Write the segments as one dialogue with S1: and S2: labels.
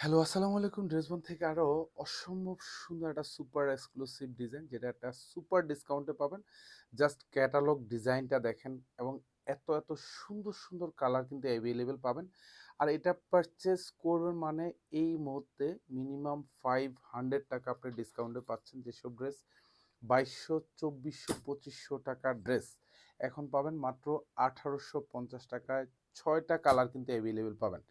S1: Hello, আসসালামু আলাইকুম। ড্রেসবন থেকে আরও অসম্ভব সুন্দর একটা সুপার এক্সক্লুসিভ ডিজাইন যেটা একটা সুপার ডিসকাউন্টে পাবেন। জাস্ট ক্যাটালগ ডিজাইনটা দেখেন এবং এত এত সুন্দর সুন্দর কালার কিন্তু অ্যাভেলেবেল পাবেন। আর এটা পারচেস করবেন মানে এই মুহূর্তে মিনিমাম ফাইভ হান্ড্রেড টাকা আপনি ডিসকাউন্টে পাচ্ছেন যেসব ড্রেস বাইশশো, চব্বিশশো, পঁচিশশো টাকার ড্রেস এখন পাবেন মাত্র আঠারোশো পঞ্চাশ টাকায় ছয়টা কালার কিন্তু অ্যাভেলেবেল পাবেন।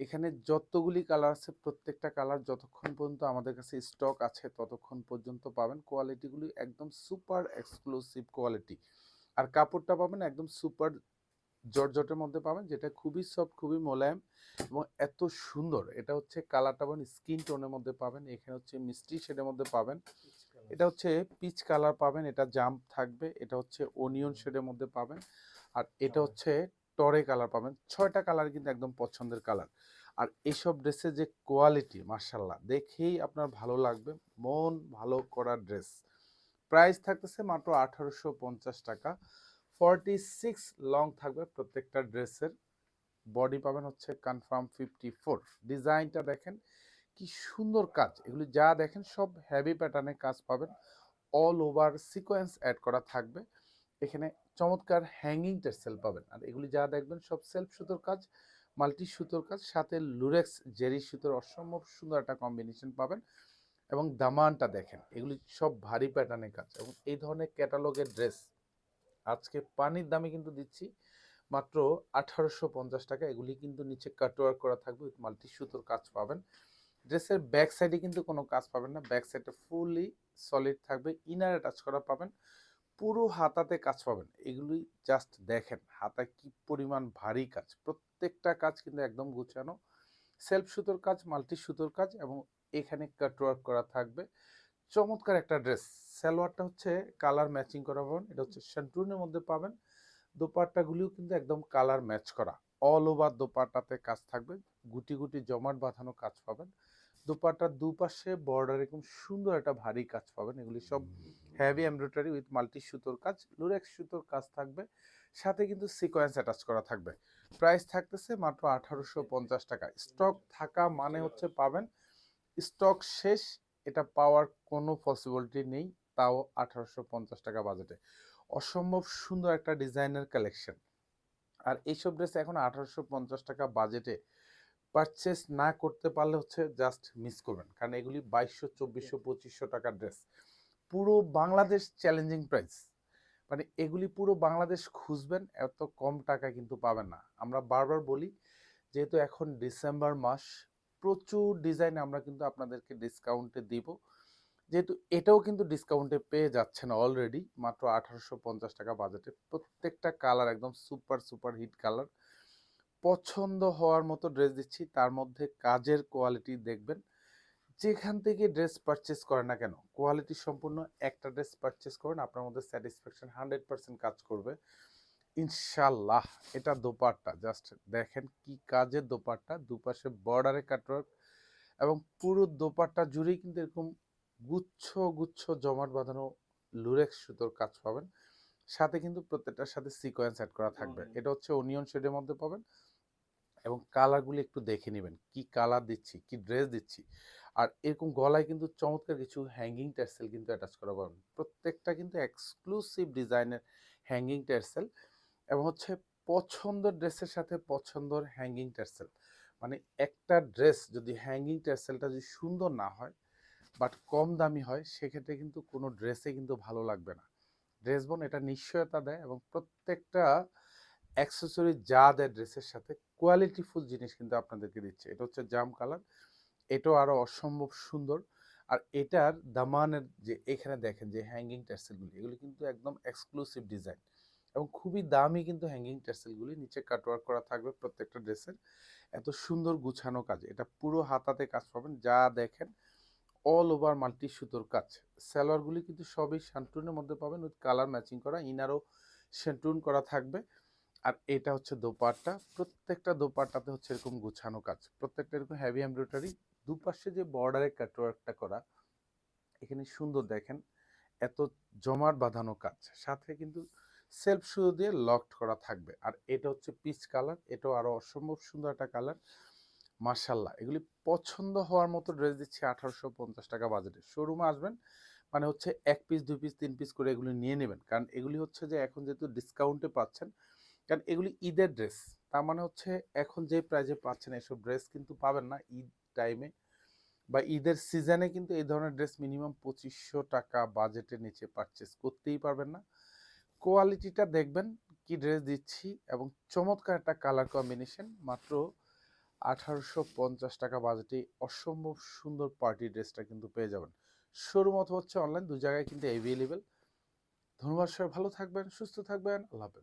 S1: এখানে যতগুলি কালার আছে প্রত্যেকটা কালার যতক্ষণ পর্যন্ত আমাদের কাছে স্টক আছে ততক্ষণ পর্যন্ত পাবেন কোয়ালিটিগুলি একদম সুপার এক্সক্লুসিভ কোয়ালিটি আর কাপড়টা পাবেন একদম সুপার জর্জটের মধ্যে পাবেন যেটা খুবই সফট খুবই মোলায়েম এবং এত সুন্দর। এটা হচ্ছে কালারটা পাবেন স্কিন টোনের মধ্যে পাবেন এখানে হচ্ছে মিষ্টি শেডের মধ্যে পাবেন। এটা হচ্ছে পিচ কালার পাবেন এটা জাম্প থাকবে এটা হচ্ছে অনিয়ন শেডের মধ্যে পাবেন। আর এটা হচ্ছে টরে কালার পাবেন। ছয়টা কালার কিন্তু একদম পছন্দের কালার আর এইসব ড্রেসের যে কোয়ালিটি মার্শাল্লাহ দেখেই আপনার ভালো লাগবে। মন ভালো করা ড্রেস প্রাইস থাকতেছে মাত্র আঠারোশো পঞ্চাশ টাকা। ফর্টি সিক্স লং থাকবে প্রত্যেকটা ড্রেসের বডি পাবেন হচ্ছে কনফার্ম ফিফটি ফোর ডিজাইনটা দেখেন, কি সুন্দর কাজ। এগুলি যা দেখেন সব হ্যাভি প্যাটার্নের কাজ পাবেন। অল ওভার সিকোয়েন্স অ্যাড করা থাকবে। এখানে চমৎকার হ্যাঙ্গিং টেক্সেল পাবেন। আর এগুলি যা দেখবেন সব সেলফ সুতোর কাজ মাল্টি সুতোর কাজ, সাথে লুরেক্স জেরি সুতোর অসম্ভব সুন্দর একটা কম্বিনেশন পাবেন এবং দামানটা দেখেন, এগুলি সব ভারী প্যাটার্নের কাজ। এবং এই ধরনের ক্যাটালগের ড্রেস আজকে পানির দামে কিন্তু দিচ্ছি মাত্র আঠারোশো পঞ্চাশ টাকা। এগুলি কিন্তু নিচে কাটওয়ার্ক করা থাকবে, উইথ মাল্টি সুতোর কাজ পাবেন। ড্রেসের ব্যাক সাইডে কিন্তু কোনো কাজ পাবেন না ব্যাক সাইডে ফুললি সলিড থাকবে ইনারে টাচ করা পাবেন। পুরো হাতাতে কাজ পাবেন। এগুলি জাস্ট দেখেন, হাতা কি পরিমাণ ভারী কাজ। প্রত্যেকটা কাজ কিন্তু একদম গুছানো। সেলফ সুতোর কাজ মাল্টি সুতোর কাজ এবং এখানে কাটওয়ার্ক করা থাকবে। চমৎকার একটা ড্রেস সালোয়ারটা হচ্ছে কালার ম্যাচিং করা পাবেন। এটা হচ্ছে শান্টুনের মধ্যে পাবেন। দোপাট্টাগুলিও কিন্তু একদম কালার ম্যাচ করা। অল ওভার দোপাট্টাতে কাজ থাকবে। গুটি গুটি জমাট বাঁধানো কাজ পাবেন। দোপাট্টার দুপাশে বর্ডার এরকম সুন্দর একটা ভারী কাজ পাবেন। এগুলি সব হেভি এমব্রয়ডারি উইথ মাল্টি সুতোর কাজ লুরেক্স সুতোর কাজ থাকবে। সাথে কিন্তু সিকোয়েন্স অ্যাটাচ করা থাকবে। প্রাইস থাকতেছে মাত্র আঠারোশো পঞ্চাশ টাকা। স্টক থাকা মানে হচ্ছে পাবেন স্টক শেষ, এটা পাওয়ার কোনো পসিবিলিটি নেই, তাও আঠারোশো পঞ্চাশ টাকা বাজেটে অসম্ভব সুন্দর একটা ডিজাইনের কালেকশন আর এইসব ড্রেস এখন আঠারোশো পঞ্চাশ টাকা বাজেটে পারচেস না করতে পারলে হচ্ছে জাস্ট মিস করবেন। কারণ এগুলি বাইশশো চব্বিশশো পঁচিশশো টাকার ড্রেস পুরো বাংলাদেশ চ্যালেঞ্জিং প্রাইস মানে এগুলি পুরো বাংলাদেশ খুঁজবেন এত কম টাকা কিন্তু পাবেন না। আমরা বারবার বলি যেহেতু এখন ডিসেম্বর মাস প্রচুর ডিজাইন আমরা কিন্তু আপনাদেরকে ডিসকাউন্টে দিব। যেহেতু এটাও কিন্তু ডিসকাউন্টে পেয়ে যাচ্ছেন অলরেডি মাত্র আঠারোশো পঞ্চাশ টাকা বাজেটে প্রত্যেকটা কালার একদম সুপার সুপার হিট কালার পছন্দ হওয়ার মতো ড্রেস দিচ্ছি তার মধ্যে কাজের কোয়ালিটি দেখবেন। যেখান থেকে ড্রেস পারচেস করেন না কেন কোয়ালিটি সম্পূর্ণ একটা ড্রেস পারচেস করেন আপনার মধ্যে স্যাটিসফ্যাকশন হান্ড্রেড পার্সেন্ট কাজ করবে। ইনশাল্লাহ এটা দোপাট্টা জাস্ট দেখেন কি কাজের দোপাট্টা দুপাশে বর্ডারে কাটওয়ার্ক এবং পুরো দোপাট্টা জুড়েই কিন্তু এরকম গুচ্ছ গুচ্ছ জমাট বাঁধানো লুরেক্স সুতোর কাজ পাবেন। সাথে কিন্তু প্রত্যেকটার সাথে সিকোয়েন্স অ্যাড করা থাকবে। এটা হচ্ছে অনিয়ন শেডের মধ্যে পাবেন। এবং কালারগুলি একটু দেখে নেবেন। কি কালার দিচ্ছি, কি ড্রেস দিচ্ছি। আর এরকম গলায় কিন্তু চমৎকার কিছু হ্যাঙ্গিং টার্সেল কিন্তু অ্যাটাচ করা পাবেন। প্রত্যেকটা কিন্তু এক্সক্লুসিভ ডিজাইনের হ্যাঙ্গিং টার্সেল এবং হচ্ছে পছন্দের ড্রেসের সাথে পছন্দর হ্যাঙ্গিং টার্সেল মানে একটা ড্রেস যদি হ্যাঙ্গিং টার্সেলটা যদি সুন্দর না হয় বাট কম দামি হয়, সেক্ষেত্রে কিন্তু কোনো ড্রেসে কিন্তু ভালো লাগবে না। ড্রেস বোন এটা নিশ্চয়তা দেয় এবং প্রত্যেকটা অ্যাক্সেসরি যা দেয় ড্রেসের সাথে কোয়ালিটিফুল জিনিস কিন্তু আপনাদেরকে দিচ্ছে। এটা হচ্ছে জাম কালার। এটাও আরও অসম্ভব সুন্দর। আর এটার দামানের যে, এখানে দেখেন যে হ্যাঙ্গিং টার্সেলগুলি এগুলি কিন্তু একদম এক্সক্লুসিভ ডিজাইন এবং খুবই দামি কিন্তু হ্যাঙ্গিং টার্সেলগুলি নিচে কাটওয়ার্ক করা থাকবে প্রত্যেকটা ড্রেসের এত সুন্দর গুছানো কাজ। এটা পুরো হাতাতে কাজ পাবেন। যা দেখেন অল ওভার মাল্টি সুতোর কাজ। সালোয়ারগুলি কিন্তু সবই শান্টুনের মধ্যে পাবেন। উইথ কালার ম্যাচিং করা। ইনারও শান্টুন করা থাকবে। আর এটা হচ্ছে দোপাট্টা। প্রত্যেকটা দোপাট্টাতে হচ্ছে এরকম গুছানো কাজ। প্রত্যেকটা এরকম হেভি এমব্রয়ডারি দুপাশে যে বর্ডারে কাটওয়ার্কটা করা, এখানে সুন্দর দেখেন, এত জমাট বাঁধানো কাজ। সাথে কিন্তু সেলফ শুধু দিয়ে লকড করা থাকবে। আর এটা হচ্ছে পিচ কালার এটাও আরও অসম্ভব সুন্দর একটা কালার মার্শাল্লাহ এগুলি পছন্দ হওয়ার মতো ড্রেস দিচ্ছি আঠারোশো পঞ্চাশ টাকা বাজেটে শোরুমে আসবেন মানে হচ্ছে এক পিস দুই পিস তিন পিস করে এগুলি নিয়ে নেবেন। কারণ এগুলি হচ্ছে যে এখন যেহেতু ডিসকাউন্টে পাচ্ছেন কারণ এগুলি ঈদের ড্রেস তার মানে হচ্ছে এখন যে প্রাইজে পাচ্ছেন এসব ড্রেস কিন্তু পাবেন না ঈদ টাইমে বা ঈদের সিজনে কিন্তু এই ধরনের ড্রেস মিনিমাম পঁচিশশো টাকা বাজেটের নিচে পারচেস করতেই পারবেন না। কোয়ালিটিটা দেখবেন, কি ড্রেস দিচ্ছি এবং চমৎকার একটা কালার কম্বিনেশন মাত্র আঠারোশো পঞ্চাশ টাকা বাজেটে অসম্ভব সুন্দর পার্টি ড্রেসটা কিন্তু পেয়ে যাবেন। শোরুম অথবা হচ্ছে অনলাইন দু জায়গায় কিন্তু অ্যাভেলেবেল ধন্যবাদ সবাই, ভালো থাকবেন, সুস্থ থাকবেন, আল্লাহ হাফেজ।